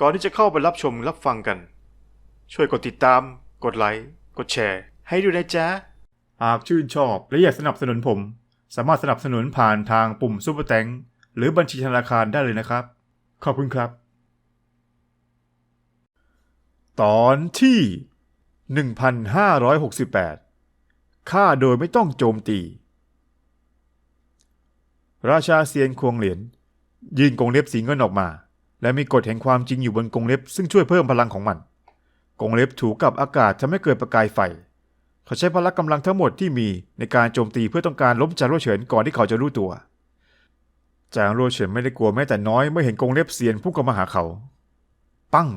ก่อนที่จะเข้าไปรับชมรับฟังกัน ช่วยกดติดตาม กดไลค์ กดแชร์ ให้ด้วยนะจ๊ะ หากชื่นชอบและอยากสนับสนุนผม สามารถสนับสนุนผ่านทางปุ่มซุปเปอร์แตงหรือบัญชีธนาคารได้เลยนะครับ ขอบคุณครับ ตอนที่ 1568ฆ่าโดยไม่ต้องโจมตี ราชาเซียนควงเหรียญยืนกรงเล็บสีเงินออกมา และมีกฎแห่งความจริงอยู่บนกรงเล็บ ซึ่งช่วยเพิ่มพลังของมัน กรงเล็บถูกกับอากาศทำให้เกิดประกายไฟ เขาใช้พละกำลังทั้งหมดที่มีในการโจมตีเพื่อต้องการล้มจางโรเฉินก่อนที่เขาจะรู้ตัว จางโรเฉินไม่ได้กลัวแม้แต่น้อยเมื่อเห็นกรงเล็บเซียนพุ่งเข้ามาหาเขา ปั้ง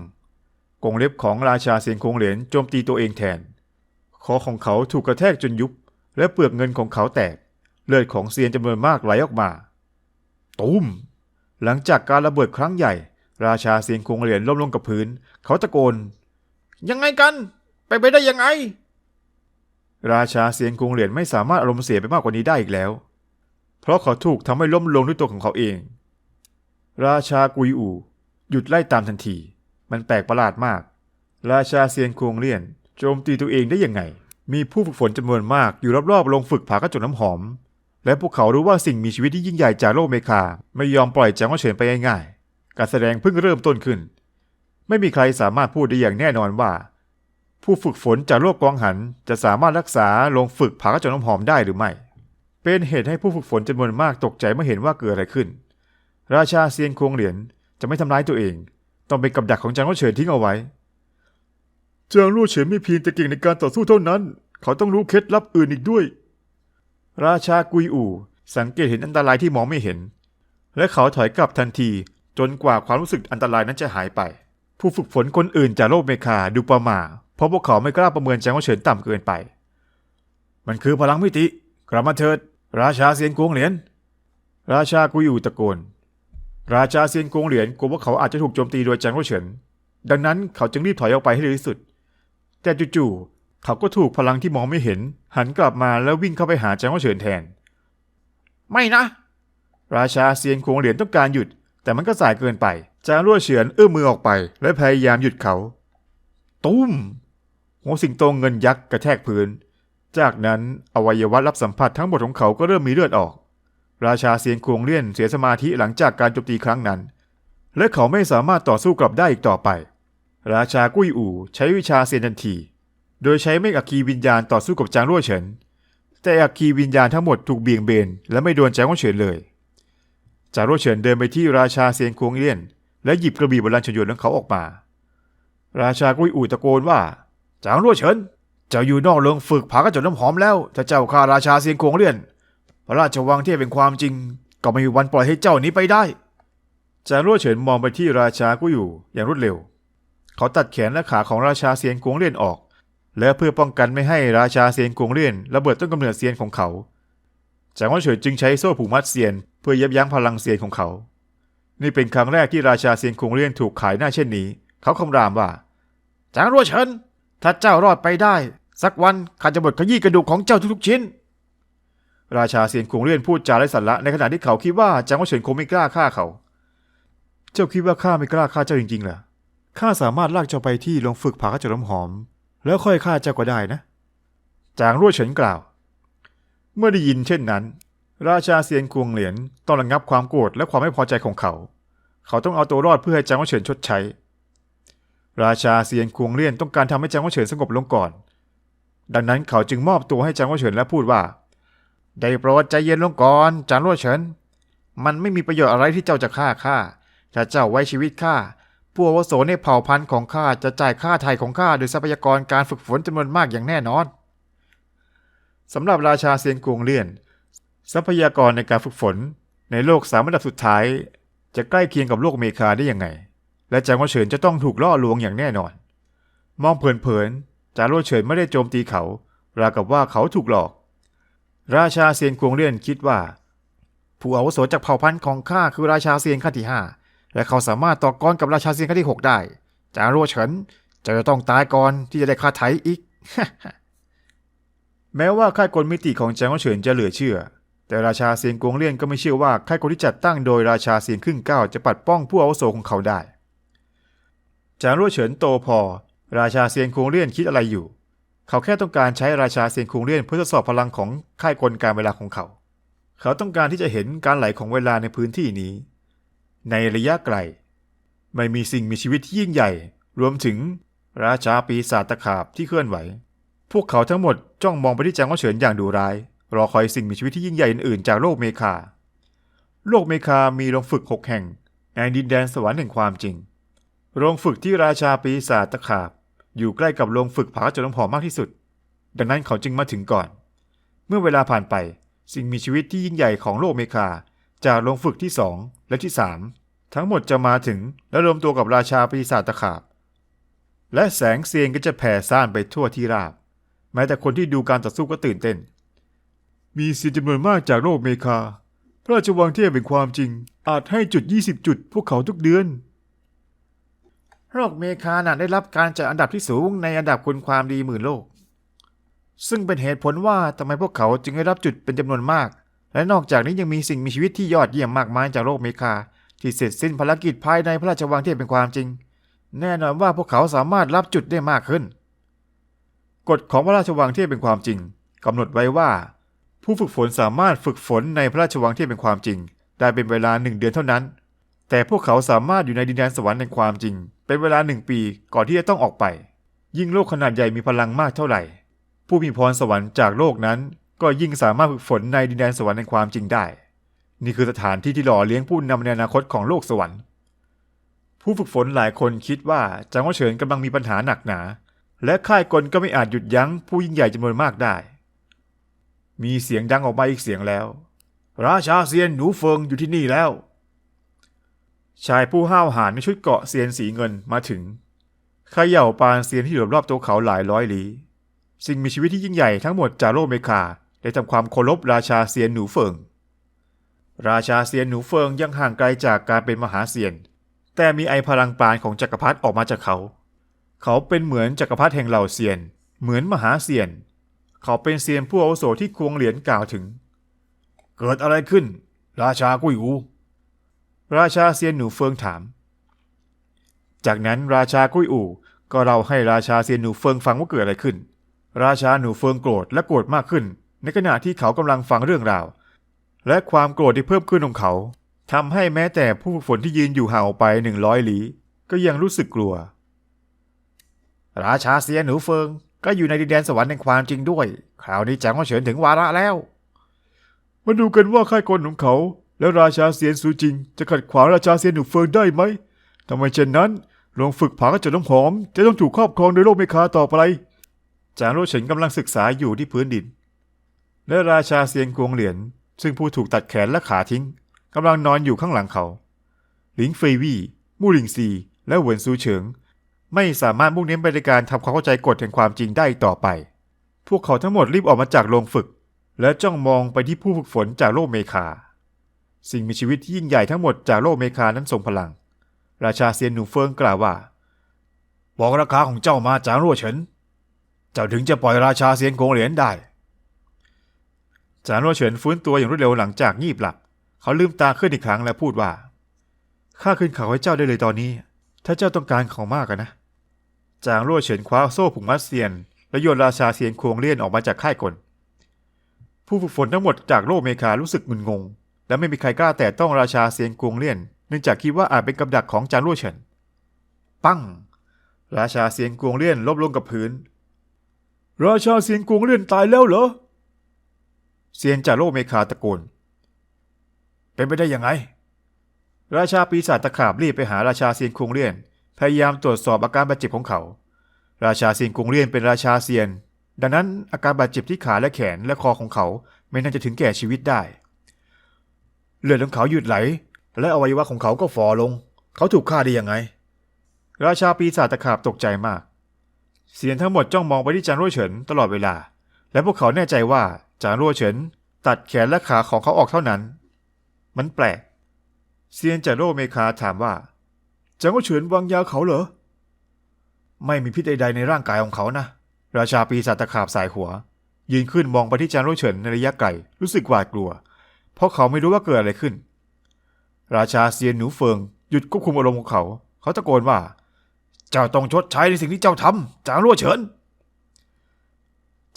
กรงเล็บของราชาเซียนคงเหรียญโจมตีตัวเองแทน คอของเขาถูกกระแทกจนยุบ และเปลือกเงินของเขาแตก เลือดของเซียนจำนวนมากไหลออกมา ตุ้ม หลังจากการระเบิดครั้งใหญ่ ราชาเซียนคงเหรียญล้มลงกับพื้น เขาตะโกน ยังไงกัน ไปไปได้ยังไง ราชาเซียนคงเหรียญไม่สามารถอารมณ์เสียไปมากกว่านี้ได้อีกแล้ว เพราะเขาถูกทำให้ล้มลงด้วยตัวของเขาเอง ราชากุยอูหยุดไล่ตามทันที มันแปลกประหลาดมาก ราชาเซียนคงเลียนโจมตีตัวเองได้ยังไง มีผู้ฝึกฝนจำนวนมากอยู่รอบๆโรงฝึกผากระจกน้ำหอม และพวกเขารู้ว่าสิ่งมีชีวิตที่ยิ่งใหญ่จากโลกเมคา ไม่ยอมปล่อยจางว่าเฉินไปง่ายๆ การแสดงเพิ่งเริ่มต้นขึ้น ไม่มีใครสามารถพูดได้อย่างแน่นอนว่า ผู้ฝึกฝนจากโลกกวางหันจะสามารถรักษาโรงฝึกผากระจกน้ำหอมได้หรือไม่ เป็นเหตุให้ผู้ฝึกฝนจำนวนมากตกใจเมื่อเห็นว่าเกิดอะไรขึ้น ราชาเซียนควงเหรียญจะไม่ทำร้ายตัวเอง ต้องเป็นกับดักของจางโรวเฉินทิ้งเอาไว้จางโรวเฉินไม่เพียงแต่เก่งในการต่อสู้เท่านั้น เขาต้องรู้เคล็ดลับอื่นอีกด้วย ราชากุยอู่สังเกตเห็นอันตรายที่มองไม่เห็น และเขาถอยกลับทันที จนกว่าความรู้สึกอันตรายนั้นจะหายไป ผู้ฝึกฝนคนอื่นจากโลกเมคาดูประมาเพราะพวกเขาไม่กล้าประเมินแจงโรวเฉินต่ำเกินไป มันคือพลังมิติ กลับมาเถิด ราชาเซียนกวงเหรียญราชากุยอู่ตะโกน ราชาเซียนกวงเหรียญกลัวว่าเขาอาจจะถูกโจมตีโดยแจงโรวเฉิน ดังนั้นเขาจึงรีบถอยออกไปให้เร็วที่สุด แต่จู่ๆเขาก็ถูกพลังที่มองไม่เห็น หันกลับมาแล้ววิ่งเข้าไปหาแจงโรวเฉินแทน ไม่นะ ราชาเซียนกวงเหรียญต้องการหยุด แต่มันก็สายเกินไป จางโรวเฉินเอื้อมมือออกไป และพยายามหยุดเขา ตุ้ม หัวสิงโตเงินยักษ์กระแทกพื้น จากนั้นอวัยวะรับสัมผัสทั้งหมดของเขาก็เริ่มมีเลือดออก ราชาเซียนควงเลี่ยนเสียสมาธิหลังจากการโจมตีครั้งนั้น และเขาไม่สามารถต่อสู้กลับได้อีกต่อไป ราชากุ้ยอู่ใช้วิชาเซียนทันที โดยใช้เมฆอัคคีวิญญาณต่อสู้กับจางรั่วเฉินแต่อัคคีวิญญาณทั้งหมดถูกเบี่ยงเบนและไม่โดนจางรั่วเฉินเลย จางรั่วเฉินเดินไปที่ราชาเซียนควงเลี่ยน และหยิบกระบี่โบราณชนยนของเขาออกมา ราชากุ้ยอู่ตะโกนว่าจางรั่วเฉิน เจ้าอยู่นอกโรงฝึกผากระจกน้ำหอมแล้ว ถ้าเจ้าฆ่าราชาเซียนควงเลี่ยน พระราชวังที่เป็นความจริง ก็ไม่มีวันปล่อยให้เจ้าหนี้ไปได้ จางรั่วเฉินมองไปที่ราชากุยอยู่อย่างรวดเร็ว เขาตัดแขนและขาของราชาเซียนกวงเลี่ยนออก และเพื่อป้องกันไม่ให้ราชาเซียนกวงเลี่ยนระเบิดต้นกำเนิดเซียนของเขา จางรั่วเฉินจึงใช้โซ่ผูกมัดเซียน พื่อยับยั้งพลังเซียนของเขา นี่เป็นครั้งแรกที่ราชาเซียนกวงเลี่ยนถูกขายหน้าเช่นนี้ เขาคำรามว่าจางรั่วเฉินถ้าเจ้ารอดไปได้ สักวันข้าจะบดขยี้กระดูกของเจ้าทุกๆชิ้น ราชาเซียนคงเลี่ยนพูดจาไร้สาระในขณะที่เขาคิดว่าจางว่าเฉินคงไม่กล้าฆ่าเขา เจ้าคิดว่าข้าไม่กล้าฆ่าเจ้าจริงๆเหรอข้าสามารถลากเจ้าไปที่โรงฝึกผากระจกน้ำหอม แล้วค่อยฆ่าเจ้าก็ได้นะ จางรั่วเฉินกล่าว เมื่อได้ยินเช่นนั้น ราชาเซียนควงเหรียญต้องระงับความโกรธและความไม่พอใจของเขา เขาต้องเอาตัวรอดเพื่อให้จางว่าเฉินชดใช้ ราชาเซียนควงเลี่ยนต้องการทำให้จางว่าเฉินสงบลงก่อน ดังนั้นเขาจึงมอบตัวให้จางว่าเฉินและพูดว่า ได้โปรดใจเย็นลงก่อนจางรั่วเฉิน มันไม่มีประโยชน์อะไรที่เจ้าจะฆ่าข้า ถ้าเจ้าไว้ชีวิตข้าผู้อวุโสในเผ่าพันธุ์ของข้าจะจ่ายค่าไถ่ของข้าโดยทรัพยากรการฝึกฝนจำนวนมากอย่างแน่นอนสำหรับราชาเซียนกวงเลี่ยน ทรัพยากรในการฝึกฝน ในโลกสามอันดับสุดท้าย จะใกล้เคียงกับโลกอเมริกาได้ยังไง และจางว่เฉินจะต้องถูกล่อลวงอย่างแน่นอน มองเผินๆจางรั่วเฉินไม่ได้โจมตีเขา ราวกับว่าเขาถูกหลอก ราชาเซียนกวงเลี่ยนคิดว่า ผู้อาวุโสจากเผ่าพันธุ์ของข้าคือราชาเซียนขั้นที่ห้าและเขาสามารถต่อกรกับราชาเซียนขั้นที่หกได้จางรั่วเฉินจะต้องตายก่อนที่จะได้ค่าไถ่อีกแม้ว่าค่ายกลมิติของจางรั่วเฉินจะเหลือเชื่อ แต่ราชาเซียนกวงเลี่ยนก็ไม่เชื่อว่าค่ายกลที่จัดตั้งโดยราชาเซียนครึ่งเก้าจะปัดป้องผู้อาวุโสของเขาได้ จางรั่วเฉินโตพอ ราชาเซียนคงเลี่ยนคิดอะไรอยู่ เขาแค่ต้องการใช้ราชาเซียนคงเลี่ยนเพื่อทดสอบพลังของค่ายกลการเวลาของเขา เขาต้องการที่จะเห็นการไหลของเวลาในพื้นที่นี้ ในระยะไกล ไม่มีสิ่งมีชีวิตที่ยิ่งใหญ่ รวมถึงราชาปีศาจตะขาบที่เคลื่อนไหว พวกเขาทั้งหมดจ้องมองไปที่จางว่าเฉินอย่างดุร้าย รอคอยสิ่งมีชีวิตที่ยิ่งใหญ่อื่นๆจากโลกเมคา โลกเมคามีโรงฝึกหกแห่งในดินแดนสวรรค์แห่งความจริง โรงฝึกที่ราชาปีศาจตะขาบ อยู่ใกล้กับโรงฝึกผาจนน้ำหอมมากที่สุด ดังนั้นเขาจึงมาถึงก่อน เมื่อเวลาผ่านไปสิ่งมีชีวิตที่ยิ่งใหญ่ของโลกเมคา จากโรงฝึกที่สองและที่สามทั้งหมดจะมาถึงและรวมตัวกับราชาปีศาจตะขาบ และแสงเสียงก็จะแผ่ซ่านไปทั่วที่ราบ แม้แต่คนที่ดูการต่อสู้ก็ตื่นเต้น มีเสียงจำนวนมากจากโลกเมคา พระราชวังเทพเป็นความจริง อาจให้จุด 20 จุด พวกเขาทุกเดือน โลกเมคาน่ะได้รับการจัดอันดับที่สูงในอันดับคุณความดีหมื่นโลก ซึ่งเป็นเหตุผลว่าทำไมพวกเขาจึงได้รับจุดเป็นจำนวนมาก และนอกจากนี้ยังมีสิ่งมีชีวิตที่ยอดเยี่ยมมากมายจากโลกเมคา ที่เสร็จสิ้นภารกิจภายในพระราชวังเทพเป็นความจริง แน่นอนว่าพวกเขาสามารถรับจุดได้มากขึ้น กฎของพระราชวังเทพเป็นความจริงกำหนดไว้ว่า ผู้ฝึกฝนสามารถฝึกฝนในพระราชวังเทพเป็นความจริง ได้เป็นเวลาหนึ่งเดือนเท่านั้น แต่พวกเขาสามารถอยู่ในดินแดนสวรรค์แห่งความจริง เป็นเวลาหนึ่งปีก่อนที่จะต้องออกไป ยิ่งโลกขนาดใหญ่มีพลังมากเท่าไหร่ ผู้มีพรสวรรค์จากโลกนั้น ก็ยิ่งสามารถฝึกฝนในดินแดนสวรรค์แห่งความจริงได้ นี่คือสถานที่ที่หล่อเลี้ยงผู้นำในอนาคตของโลกสวรรค์ ผู้ฝึกฝนหลายคนคิดว่าจางหวเฉินกำลังมีปัญหาหนักหนา และค่ายกลก็ไม่อาจหยุดยั้งผู้ยิ่งใหญ่จำนวนมากได้ มีเสียงดังออกมาอีกเสียงแล้ว ราชาเซียนหนูเฟิงอยู่ที่นี่แล้ว ชายผู้ห้าวหาญในชุดเกราะเซียนสีเงินมาถึงเขย่าปานเซียนที่อยู่รอบตัวเขาหลายร้อยลี้สิ่งมีชีวิตที่ยิ่งใหญ่ทั้งหมดจากโลกเมคาได้ทำความเคารพราชาเซียนหนูเฟิง ราชาเซียนหนูเฟิงยังห่างไกลจากการเป็นมหาเซียน แต่มีไอพลังปาณของจักรพรรดิออกมาจากเขา เขาเป็นเหมือนจักรพรรดิแห่งเหล่าเซียน เหมือนมหาเซียน เขาเป็นเซียนผู้อาวุโสที่ควงเหรียญกล่าวถึง เกิดอะไรขึ้น ราชากุ้ยอู ราชาเซียนหนูเฟิงถาม จากนั้นราชากุ้ยอูก็เล่าให้ราชาเซียนหนูเฟิงฟังว่าเกิดอะไรขึ้น ราชาหนูเฟิงโกรธและโกรธมากขึ้น ในขณะที่เขากำลังฟังเรื่องราว และความโกรธที่เพิ่มขึ้นของเขาทำให้แม้แต่ผู้ฝึกฝนที่ยืนอยู่ห่างออกไปหนึ่งร้อยลี้ก็ยังรู้สึกกลัว ราชาเซียนหนูเฟิง ก็อยู่ในดินแดนสวรรค์แห่งความจริงด้วยคราวนี้จังว่าเฉินถึงวาระแล้ว มาดูกันว่าค่ายกลของเขา แล้วราชาเซียนซูจิง จะขัดขวางราชาเซียนหนูเฟิงได้ไหมทำไมเช่นนั้นโรงฝึกผากระจกน้ำหอม จะต้องถูกครอบครองโดยโลกเมคาต่อไปจางโรเฉินกำลังศึกษาอยู่ที่พื้นดิน และราชาเซียนกวงเหรียญซึ่งผู้ถูกตัดแขนและขาทิ้งกำลังนอนอยู่ข้างหลังเขา หลิงเฟยวี่มู่หลิงซี และเหวินซูเฉิง ไม่สามารถมุ่งเน้นไปในการทำความเข้าใจกฎแห่งความจริงได้ต่อไป พวกเขาทั้งหมดรีบออกมาจากโรงฝึก และจ้องมองไปที่ผู้ฝึกฝนจากโลกเมคา สิ่งมีชีวิตที่ยิ่งใหญ่ทั้งหมดจากโลกเมคานั้นทรงพลัง ราชาเซียนหนูเฟิงกล่าวว่า บอกราคาของเจ้ามาจางรั่วเฉิน เจ้าถึงจะปล่อยราชาเซียนโกงเหรียญได้ จางรั่วเฉินฟื้นตัวอย่างรวดเร็วหลังจากงีบหลับ เขาลืมตาขึ้นอีกครั้งและพูดว่าข้าขึ้นเขาให้เจ้าได้เลยตอนนี้ ถ้าเจ้าต้องการของมากนะ จางรั่วเฉินคว้าโซ่ผูกมัดเซียน และโยนราชาเซียนควงเลี่ยนออกมาจากค่ายกล ผู้ฝึกฝนทั้งหมดจากโลกเมคารู้สึกมึนงง และไม่มีใครกล้าแตะต้องราชาเซียนกวงเลี่ยน เนื่องจากคิดว่าอาจเป็นกับดักของจางรั่วเฉิน ปั้ง ราชาเซียนกวงเลี่ยนลบลงกับพื้น ราชาเซียนกวงเลี่ยนตายแล้วเหรอ เซียนจากโลกเมคาตะโกน เป็นไปได้ยังไง ราชาปีศาจตะขาบรีบไปหาราชาเซียนกวงเลี่ยน พยายามตรวจสอบอาการบาดเจ็บของเขา ราชาเซียนกวงเลี่ยนเป็นราชาเซียน ดังนั้นอาการบาดเจ็บที่ขาและแขนและคอของเขาไม่น่าจะถึงแก่ชีวิตได้ เลือดของเขาหยุดไหล และอวัยวะของเขาก็ฝ่อลง เขาถูกฆ่าได้ยังไง ราชาปีศาจตะขาบตกใจมาก เสียนทั้งหมดจ้องมองไปที่จางรั่วเฉินตลอดเวลา และพวกเขาแน่ใจว่าจางรั่วเฉินตัดแขนและขาของเขาออกเท่านั้น มันแปลก เซียนจากโลกเมคาถามว่าจางรั่วเฉินวางยาเขาเหรอ ไม่มีพิษใดๆในร่างกายของเขานะ ราชาปีศาจตะขาบสายหัว ยืนขึ้นมองไปที่จางรั่วเฉินในระยะไกลรู้สึกหวาดกลัว เพราะเขาไม่รู้ว่าเกิดอะไรขึ้น ราชาเซียนหนูเฟิงหยุดควบคุมอารมณ์ของเขา เขาตะโกนว่า เจ้าต้องชดใช้ในสิ่งที่เจ้าทำจางรั่วเฉิน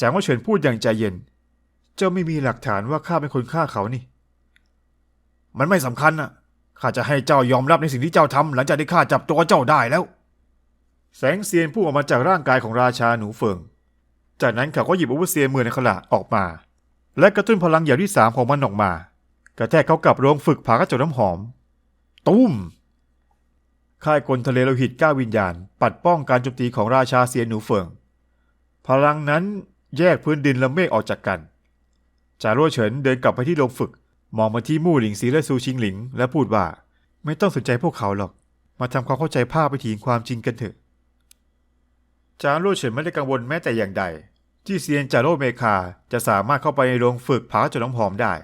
จางรั่วเฉินพูดอย่างใจเย็น เจ้าไม่มีหลักฐานว่าข้าเป็นคนฆ่าเขานี่ มันไม่สำคัญน่ะ ข้าจะให้เจ้ายอมรับในสิ่งที่เจ้าทำหลังจากที่ข้าจับตัวเจ้าได้แล้ว แสงเซียนพุ่งออกมาจากร่างกายของราชาหนูเฟิง จากนั้นเขาก็หยิบอาวุธเซียนมือในขลาออกมา และกระตุ้นพลังอย่างที่สามของมันออกมา กระแทกเขากับโรงฝึกผากระจกน้ำหอม ตุ้มค่ายกลทะเลโลหิตก้าวิญญาณ ปัดป้องการโจมตีของราชาเซียนหนูเฟิง พลังนั้นแยกพื้นดินและเมฆออกจากกันจาร่วเฉินเดินกลับไปที่โรงฝึก มองมาที่มู่หลิงซีและซูชิงหลิง และพูดว่า ไม่ต้องสนใจพวกเขาหรอก มาทำความเข้าใจภาพไปถึงความจริงกันเถอะ จารั่เฉินไม่ได้กังวลแม้แต่อย่างใด ที่เซียนจาโรเมคาจะสามารถเข้าไปในโรงฝึกผาจนน้ำหอมได้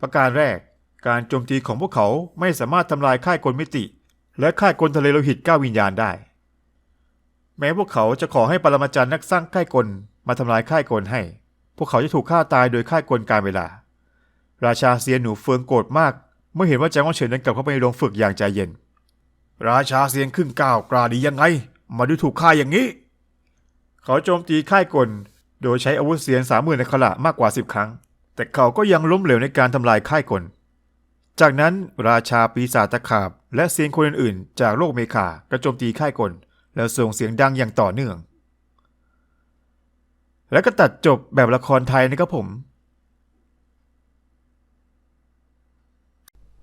ประการแรก การโจมตีของพวกเขาไม่สามารถทำลายค่ายกลมิติ และค่ายกลทะเลโลหิตก้าวิญญาณได้ แม้พวกเขาจะขอให้ปรมาจารย์นักสร้างค่ายกลมาทำลายค่ายกลให้ พวกเขาจะถูกฆ่าตายโดยค่ายกลการเวลา ราชาเซียนหนูเฟิงโกรธมาก เมื่อเห็นว่าจางว่องเฉินเดินกลับเข้าไปในโรงฝึกอย่างใจเย็น ราชาเซียนขึ้นก้าวกล้าดียังไง มาดูถูกข้าอย่างนี้ เขาโจมตีค่ายกล โดยใช้อาวุธเสียนสามหมื่นในขณะมากกว่าสิบครั้ง แต่เขาก็ยังล้มเหลวในการทำลายค่ายกล จากนั้นราชาปีศาจตะขาบ และเซียนคนอื่นๆ จากโลกเมคากระโจมตีค่ายกล แล้วส่งเสียงดังอย่างต่อเนื่อง แล้วก็ตัดจบแบบละครไทยนะครับผม